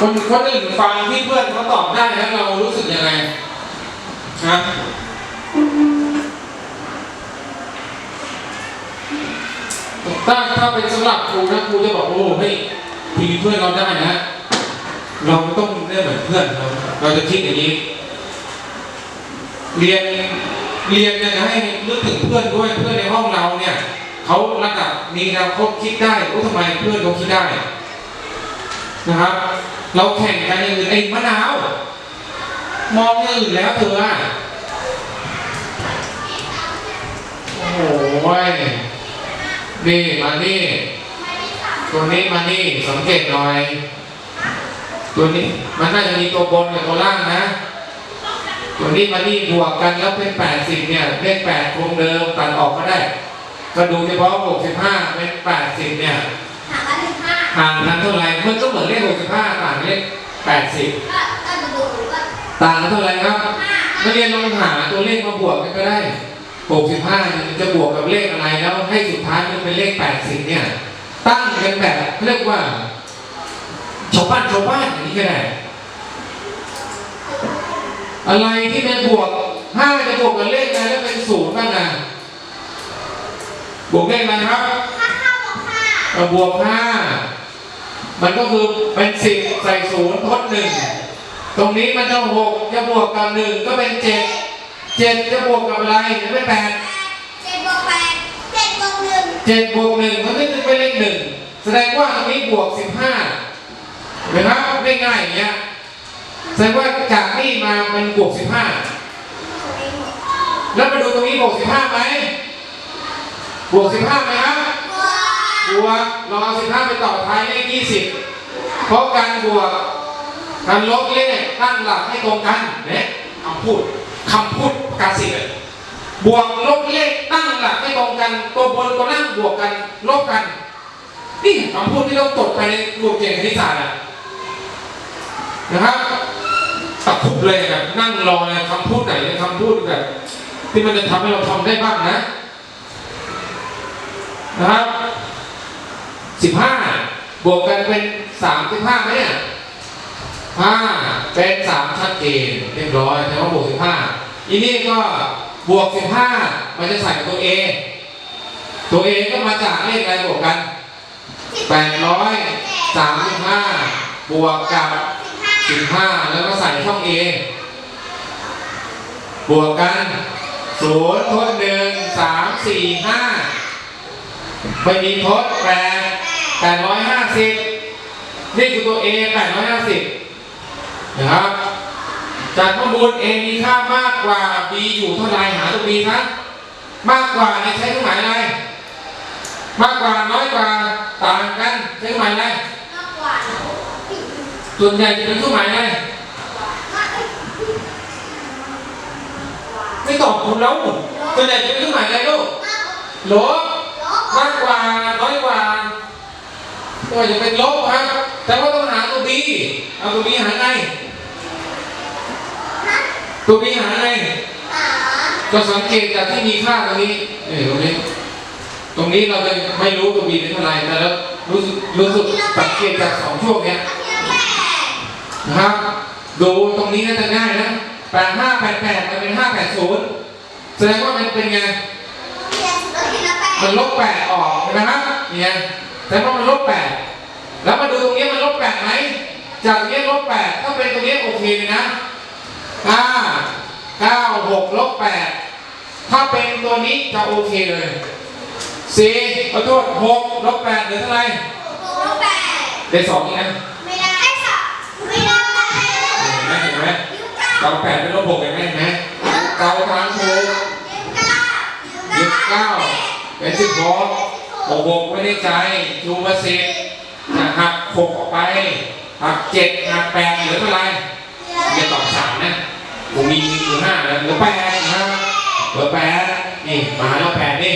คนคนอื่นฟังที่เพื่อนเขาตอบได้แล้วเรารู้สึกยังไงฮะถ้าถ้าเป็นสำหรับครูนะครูจะบอกโอ้เฮ้ยทีเพื่อนเราได้นะเราต้องได้เหมือนเพื่อนเราเราจะคิดอย่างนี้ เรียนเรียนเนี่ยให้นึกถึงเพื่อนด้วยเพื่อนในห้องเราเนี่ยเขาระดับมีแนวคบคิดได้โอ้ทำไมเพื่อนเขาคิดได้นะครับ เราแข่งกันอย่างอื่นไอ้มะนาว มองอย่างอื่นแล้วเธออะโอ้โหนี่มานี่ตัวนี้มานี่สังเกตหน่อย ตัวนี้มันน่าจะมีตัวบนกับตัวล่างนะ ตัวนี้มานี่บวกกันแล้วเป็น80เนี่ยเลข8คงเดิมตัดออกก็ได้ ก็ดูเฉพาะ65เป็น80เนี่ยหากันถึงห้า ห่างกันเท่าไหร่มันก็เหมือนเลข65ต่างเลข80ก็ก็ดูดูว่าต่างกันเท่าไหร่ครับห้านักเรียนลองหาตัวเลขมาบวกกันก็ได้65เนี่ยมันจะบวกกับเลขอะไรแล้วให้สุดท้ายมันเป็นเลข80เนี่ยตั้งกันแบบเรียกว่าชาวบ้านชาวบ้านอย่างนี้ก็ได้ อะไรที่เป็นบวก5จะบวกกับเลขอะไรแล้วเป็นศูนย์บ้างนะบวกเลขอะไรครับห้าห้าบวกห้าเอาบวกห้า มันก็คือเป็นสิบใส่ศูนย์ทดหนึ่งตรงนี้มันจะหกจะบวกกับหนึ่งก็เป็นเจ็ดเจ็ดจะบวกกับอะไรไม่แปดเจ็ดบวกแปดเจ็ดบวกหนึ่งเจ็ดบวกหนึ่งมันก็จะเป็นเลขหนึ่งแสดงว่าตรงนี้บวกสิบห้าเห็นไหมครับง่ายๆอย่างเงี้ยแสดงว่าจากนี่มามันบวกสิบห้าแล้วมาดูตรงนี้บวกสิบห้าไหมบวกสิบห้าไหมครับ บวกบวกเราเอาสิบห้าไปต่อท้ายเลขยี่สิบเพราะการบวกการลบเลขตั้งหลักให้ตรงกันเนี่ยคำพูดคำพูดกาศสิทธิ์เลยบวกลบเลขตั้งหลักให้ตรงกันตัวบนตัวล่างบวกกันลบกันนี่คำพูดที่เราจดไปในบทเรียนคณิตศาสตร์อะนะครับตะคุบเลยแบบนั่งรอเลยคำพูดไหนเลยคำพูดแบบที่มันจะทำให้เราทำได้บ้างนะนะครับ สิบห้าบวกกันเป็นสามสิบห้าไหมเนี่ยห้าเป็นสามชัดเจนเรียบร้อยแปลว่าบวกสิบห้าอีนี่ก็บวกสิบห้ามันจะใส่ตัวเอตัวเอก็มาจากเลขอะไรบวกกันแปดร้อยสามสิบห้าบวกกับสิบห้าแล้วก็ใส่ช่องเอบวกกันศูนย์ทดหนึ่งสามสี่ห้าไม่มีทดแปด แปดร้อยห้าสิบนี่คือตัว A แปดร้อยห้าสิบนะครับ จากข้อมูล A มีค่ามากกว่า B อยู่เท่าไรหาตัว B ครับมากกว่าเนี่ใช้เครื่องหมายอะไร มากกว่าน้อยกว่าต่างกันใช้เครื่องหมายอะไรมากกว่าส่วนใหญ่จะเป็นเครื่องหมายอะไรมากไม่ตอบคุณแล้วส่วนใหญ่จะเป็นเครื่องหมายอะไรลูกลบลบมากกว่าน้อยกว่า ก็จะเป็นลบครับ แต่ว่าต้องหาตัว B เอาตัว B หาไงฮะตัว B หาไงหาก็สังเกตจากที่มีค่าตรงนี้นี่ตรงนี้ ตรงนี้เราจะไม่รู้ตัว B เป็นเท่าไหร่แต่เรารู้สึกรู้สึกสังเกตจากสองช่วงเนี้ยอันที่เราแปดนะครับดูตรงนี้น่าจะง่ายนะแปดห้าแปดแปดมันเป็นห้าแปดศูนย์แสดงว่ามันเป็นไงเรียนสุดที่เราแปดมันลบแปดออกเห็นไหมครับเนี่ย แต่ว่ามันลบแปดแล้วมาดูตรงนี้มันลบแปดไหมจากตรงนี้ลบแปดถ้าเป็นตรงนี้โอเคเลยนะห้าเก้าหกลบแปดถ้าเป็นตัวนี้จะโอเคเลยสี่ขอโทษหกลบแปดเหลือเท่าไหร่บวกลบแปดได้สองนี่นะไม่ได้ค่ะไม่ได้เห็นไหมเห็นไหมยืมเก้าเก้าแปดเป็นลบหกเห็นไหมเห็นไหมเก้าทางถูกยืมเก้ายี่สิบเก้าเป็นสิบหก หกหกไว้ในใจชูมาสิบจะหักหกออกไปหักเจ็ดหักแปดเหลือเท่าไหร่อย่าตอบสามนะผมมีเหลือห้าแล้วเหลือแปดนะเหลือแปดนี่มาแล้วแปดนี่